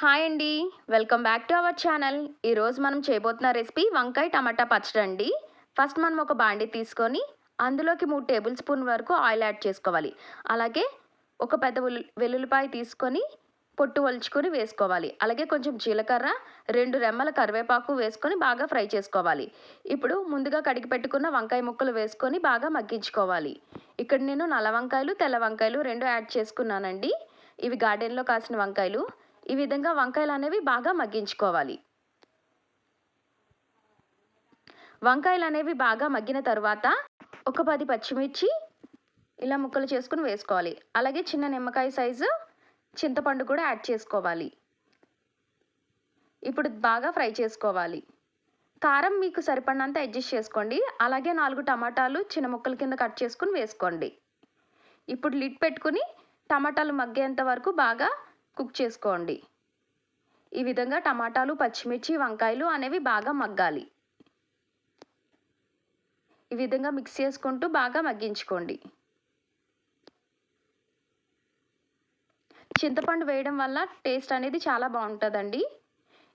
Hi అండి. Welcome back to our channel. ఈరోజు మనం చేయబోతున్న రెసిపీ వంకాయ టమాటా పచ్చడి అండి. ఫస్ట్ మనం ఒక బాండి తీసుకొని అందులోకి మూడు టేబుల్ స్పూన్ వరకు ఆయిల్ యాడ్ చేసుకోవాలి. అలాగే ఒక పెద్ద వెల్లు వెల్లుల్లిపాయ తీసుకొని పొట్టు వలుచుకొని వేసుకోవాలి. అలాగే కొంచెం జీలకర్ర రెండు రెమ్మల కరివేపాకు వేసుకొని బాగా ఫ్రై చేసుకోవాలి. ఇప్పుడు ముందుగా కడిగి పెట్టుకున్న వంకాయ ముక్కలు వేసుకొని బాగా మగ్గించుకోవాలి. ఇక్కడ నేను నల్ల వంకాయలు తెల్ల వంకాయలు రెండు యాడ్ చేసుకున్నానండి. ఇవి గార్డెన్లో కాసిన వంకాయలు. ఈ విధంగా వంకాయలు అనేవి బాగా మగ్గించుకోవాలి. వంకాయలు అనేవి బాగా మగ్గిన తర్వాత ఒక పది పచ్చిమిర్చి ఇలా ముక్కలు చేసుకుని వేసుకోవాలి. అలాగే చిన్న నిమ్మకాయ సైజు చింతపండు కూడా యాడ్ చేసుకోవాలి. ఇప్పుడు బాగా ఫ్రై చేసుకోవాలి. కారం మీకు సరిపడినంత అడ్జస్ట్ చేసుకోండి. అలాగే నాలుగు టమాటాలు చిన్న ముక్కల కింద కట్ చేసుకుని వేసుకోండి. ఇప్పుడు లిడ్ పెట్టుకుని టమాటాలు మగ్గేంత వరకు బాగా కుక్ చేసుకోండి. ఈ విధంగా టమాటాలు పచ్చిమిర్చి వంకాయలు అనేవి బాగా మగ్గాలి. ఈ విధంగా మిక్స్ చేసుకుంటూ బాగా మగ్గించుకోండి. చింతపండు వేయడం వల్ల టేస్ట్ అనేది చాలా బాగుంటుందండి.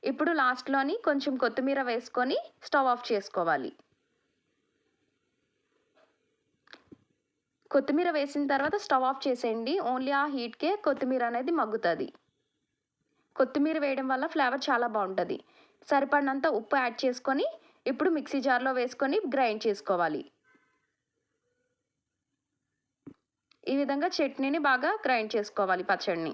ఇప్పుడు లాస్ట్లోని కొంచెం కొత్తిమీర వేసుకొని స్టవ్ ఆఫ్ చేసుకోవాలి. కొత్తిమీర వేసిన తర్వాత స్టవ్ ఆఫ్ చేసేయండి. ఓన్లీ ఆ హీట్కే కొత్తిమీర అనేది మగ్గుతుంది. కొత్తిమీర వేయడం వల్ల ఫ్లేవర్ చాలా బాగుంటుంది. సరిపడినంత ఉప్పు యాడ్ చేసుకొని ఇప్పుడు మిక్సీ జార్లో వేసుకొని గ్రైండ్ చేసుకోవాలి. ఈ విధంగా చట్నీని బాగా గ్రైండ్ చేసుకోవాలి పచ్చడిని.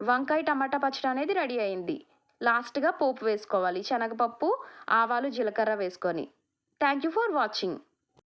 వంకాయ టమాటా పచ్చడి అనేది రెడీ అయింది. లాస్ట్గా పోపు వేసుకోవాలి. శనగపప్పు ఆవాలు జీలకర్ర వేసుకొని. Thank you for watching.